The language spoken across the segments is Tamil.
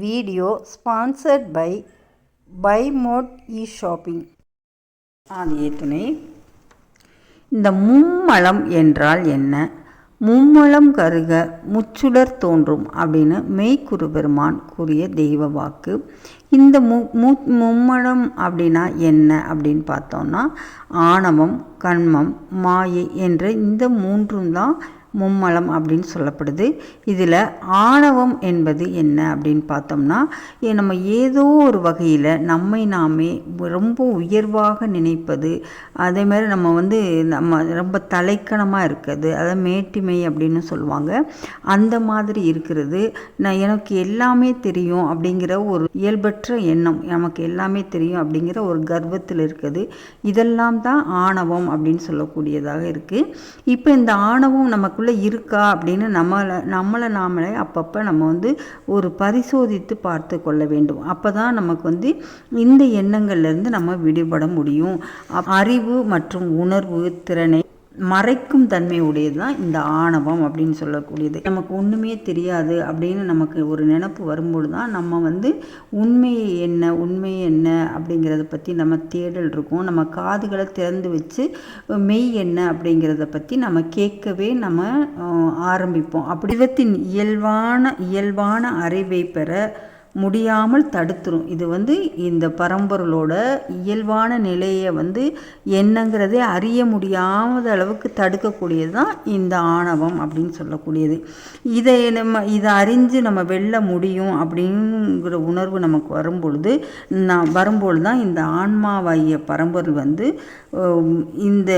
Video sponsored by by mode E shopping ஆகிய துணை இந்த மும்மலம் என்றால் என்ன? மும்மலம் கருக முச்சுடர் தோன்றும் அப்படின்னு மெய்க்குரு பெருமான் கூறிய தெய்வ வாக்கு. இந்த மு மு மும்மலம் அப்படின்னா என்ன அப்படின்னு பார்த்தோம்னா ஆணவம் கண்மம் மாயை என்ற இந்த மூன்றும் தான் மும்மலம் அப்படின்னு சொல்லப்படுது. இதில் ஆணவம் என்பது என்ன அப்படின்னு பார்த்தோம்னா நம்ம ஏதோ ஒரு வகையில் நம்மை நாமே ரொம்ப உயர்வாக நினைப்பது அதே மாதிரி நம்ம வந்து நம்ம ரொம்ப தலைக்கணமாக இருக்கிறது அதை மேட்டிமை அப்படின்னு சொல்லுவாங்க. அந்த மாதிரி இருக்கிறது. நான் எனக்கு எல்லாமே தெரியும் அப்படிங்கிற ஒரு இயல்பற்ற எண்ணம் நமக்கு எல்லாமே தெரியும் அப்படிங்கிற ஒரு கர்வத்தில் இருக்குது. இதெல்லாம் தான் ஆணவம் அப்படின்னு சொல்லக்கூடியதாக இருக்குது இப்போ இந்த ஆணவம் நமக்குள்ளே இருக்கா அப்படின்னு நம்மளை நம்மளை நாமளே அப்பப்போ நம்ம வந்து ஒரு பரிசோதித்து பார்த்து கொள்ள வேண்டும். அப்போ தான் நமக்கு வந்து இந்த எண்ணங்கள்லேருந்து நம்ம விடுபட முடியும். அறிவு மற்றும் உணர்வு திறனை மறைக்கும் தன்மை உடையது தான் இந்த ஆணவம் அப்படின்னு சொல்லக்கூடியது. நமக்கு ஒன்றுமே தெரியாது அப்படின்னு நமக்கு ஒரு நினப்பு வரும்பொழுது தான் நம்ம வந்து உண்மையை என்ன உண்மை என்ன அப்படிங்கிறத பற்றி நம்ம தேடல் இருக்கும். நம்ம காதுகளை திறந்து வச்சு மெய் என்ன அப்படிங்கிறத பற்றி நம்ம கேட்கவே நம்ம ஆரம்பிப்போம். அப்படி. தெய்வத்தின் இயல்பான இயல்பான அறிவை பெற முடியாமல் தடுத்துரும். இது வந்து இந்த பரம்பொருளோட இயல்பான நிலையை வந்து என்னங்கிறதே அறிய முடியாத அளவுக்கு தடுக்கக்கூடியது தான் இந்த ஆணவம் அப்படின்னு சொல்லக்கூடியது. இதை நம்ம இதை அறிஞ்சு நம்ம வெல்ல முடியும் அப்படிங்கிற உணர்வு நமக்கு வரும்பொழுது நான் வரும்பொழுது தான் இந்த ஆன்மாவாகிய பரம்பொருள் வந்து இந்த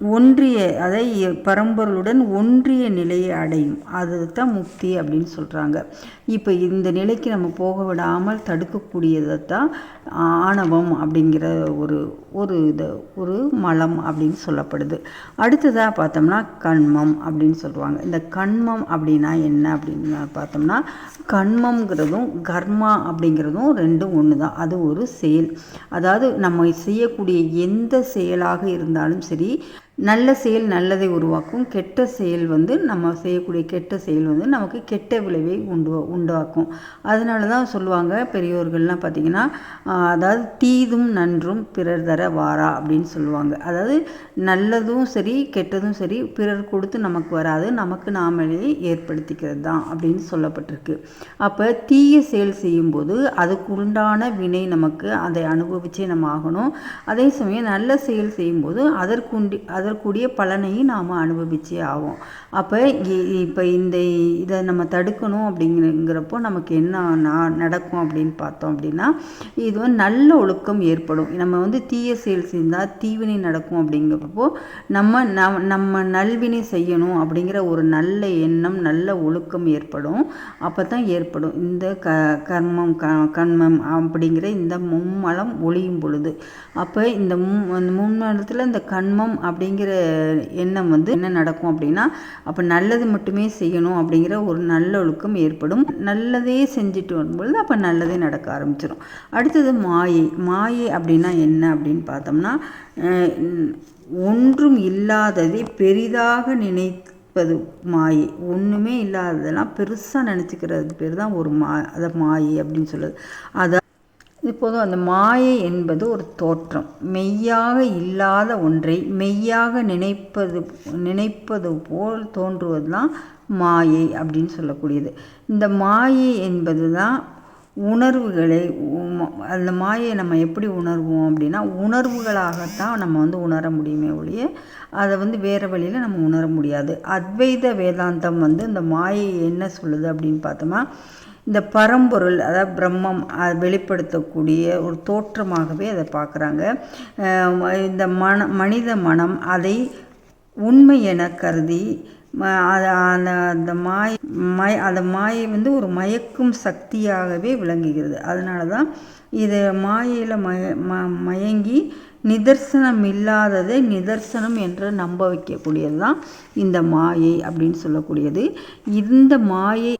ஒன்றிய அதை பரம்பொருளுடன் ஒன்றிய நிலையை அடையும். அதுதான் முக்தி அப்படின்னு சொல்கிறாங்க இப்போ இந்த நிலைக்கு நம்ம போக விடாமல் தடுக்கக்கூடியதை தான் ஆணவம் அப்படிங்கிற ஒரு ஒரு இது ஒரு மலம் அப்படின்னு சொல்லப்படுது. அடுத்ததாக பார்த்தோம்னா கண்மம் அப்படின்னு சொல்லுவாங்க. இந்த கண்மம் அப்படின்னா என்ன அப்படின்னு பார்த்தோம்னா கண்மம்ங்கிறதும் கர்மா அப்படிங்கிறதும் ரெண்டும் ஒன்று தான் அது ஒரு செயல். அதாவது நம்ம செய்யக்கூடிய எந்த செயலாக இருந்தாலும் சரி நல்ல செயல் நல்லதை உருவாக்கும். கெட்ட செயல் வந்து நம்ம செய்யக்கூடிய கெட்ட செயல் வந்து நமக்கு கெட்ட விளைவை உண்டு உண்டாக்கும். அதனால தான் சொல்லுவாங்க பெரியோர்கள்லாம் பார்த்திங்கன்னா அதாவது தீதும் நன்றும் பிறர் தர வாரா அப்படின்னு சொல்லுவாங்க. அதாவது நல்லதும் சரி கெட்டதும் சரி பிறர் கொடுத்து நமக்கு வராது. நமக்கு நாமளே ஏற்படுத்திக்கிறது தான் அப்படின்னு சொல்லப்பட்டிருக்கு. அப்போ தீய செயல் செய்யும்போது அதுக்கு உண்டான வினை நமக்கு அதை அனுபவிச்சே நம்ம ஆகணும். அதே சமயம் நல்ல செயல் செய்யும்போது அதற்குண்டி அதற்குரிய பலனையும் நாம் அனுபவிச்சே ஆகும் அப்போ இப்போ இந்த இதை நம்ம தடுக்கணும் அப்படிங்கிறப்போ நமக்கு என்ன நடக்கும் அப்படின்னு பார்த்தோம் அப்படின்னா இது வந்து நல்ல ஒழுக்கம் ஏற்படும். நம்ம வந்து தீய செயல் செய்தால் தீவினை நடக்கும் அப்படிங்கிறப்போ நம்ம நம்ம நல்வினை செய்யணும் அப்படிங்கிற ஒரு நல்ல எண்ணம் நல்ல ஒழுக்கம் ஏற்படும். அப்போ தான் ஏற்படும். இந்த க கர்மம் க கண்மம் அப்படிங்கிற இந்த மும்மலம் ஒளியும் பொழுது. அப்போ இந்த மும் அந்த மும்மலத்தில் இந்த கண்மம் அப்படிங்கிற எண்ணம் வந்து என்ன நடக்கும் அப்படின்னா அப்போ நல்லது மட்டுமே செய்யணும் அப்படிங்கிற ஒரு நல்ல ஒழுக்கம் ஏற்படும். நல்லதே செஞ்சுட்டு வரும்பொழுது அப்போ நல்லதே நடக்க ஆரம்பிச்சிடும் அடுத்தது மாயை. மாயை அப்படின்னா என்ன அப்படின்னு பார்த்தோம்னா ஒன்றும் இல்லாததை பெரிதாக நினைப்பது மாயை. ஒன்றுமே இல்லாததெல்லாம் பெருசாக நினச்சிக்கிறது பேர் தான் ஒரு மா அதை மாயை அப்படின்னு சொல்லுது அதை இப்போது அந்த மாயை என்பது ஒரு தோற்றம். மெய்யாக இல்லாத ஒன்றை மெய்யாக நினைப்பது நினைப்பது போல் தோன்றுவது தான் மாயை அப்படின்னு சொல்லக்கூடியது. இந்த மாயை என்பது தான் உணர்வுகளை அந்த மாயை நம்ம எப்படி உணர்வோம் அப்படின்னா உணர்வுகளாகத்தான் நம்ம வந்து உணர முடியுமே ஒழிய அதை வந்து வேறு வழியில் நம்ம உணர முடியாது. அத்வைத வேதாந்தம் வந்து இந்த மாயை என்ன சொல்லுது அப்படின்னு பார்த்தோம்னா இந்த பரம்பொருள் அதாவது பிரம்மம் அது வெளிப்படுத்தக்கூடிய ஒரு தோற்றமாகவே அதை பார்க்குறாங்க. இந்த மன மனித மனம் அதை உண்மை என கருதி அது அந்த அந்த மாய மய அந்த மாயை வந்து ஒரு மயக்கும் சக்தியாகவே விளங்குகிறது. அதனால தான் இது மாயையில் மய ம மயங்கி நிதர்சனம் இல்லாததை நிதர்சனம் என்று நம்ப வைக்கக்கூடியது தான் இந்த மாயை அப்படின்னு சொல்லக்கூடியது. இந்த மாயை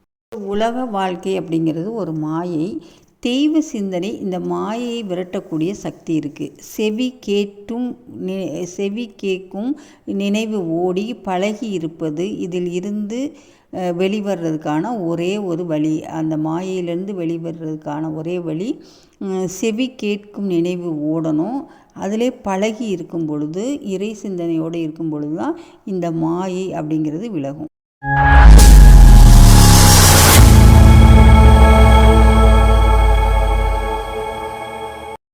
உலக வாழ்க்கை அப்படிங்கிறது ஒரு மாயை. தெய்வ சிந்தனை இந்த மாயையை விரட்டக்கூடிய சக்தி இருக்குது செவி கேட்டும் செவி கேட்கும் நினைவு ஓடி பழகி இருப்பது இதில் இருந்து வெளிவர்றதுக்கான ஒரே ஒரு வழி. அந்த மாயையிலேருந்து வெளிவர்றதுக்கான ஒரே வழி செவி கேட்கும் நினைவு ஓடணும். அதிலே பழகி இருக்கும் பொழுது இறை சிந்தனையோடு இருக்கும் பொழுது தான் இந்த மாயை அப்படிங்கிறது விலகும்.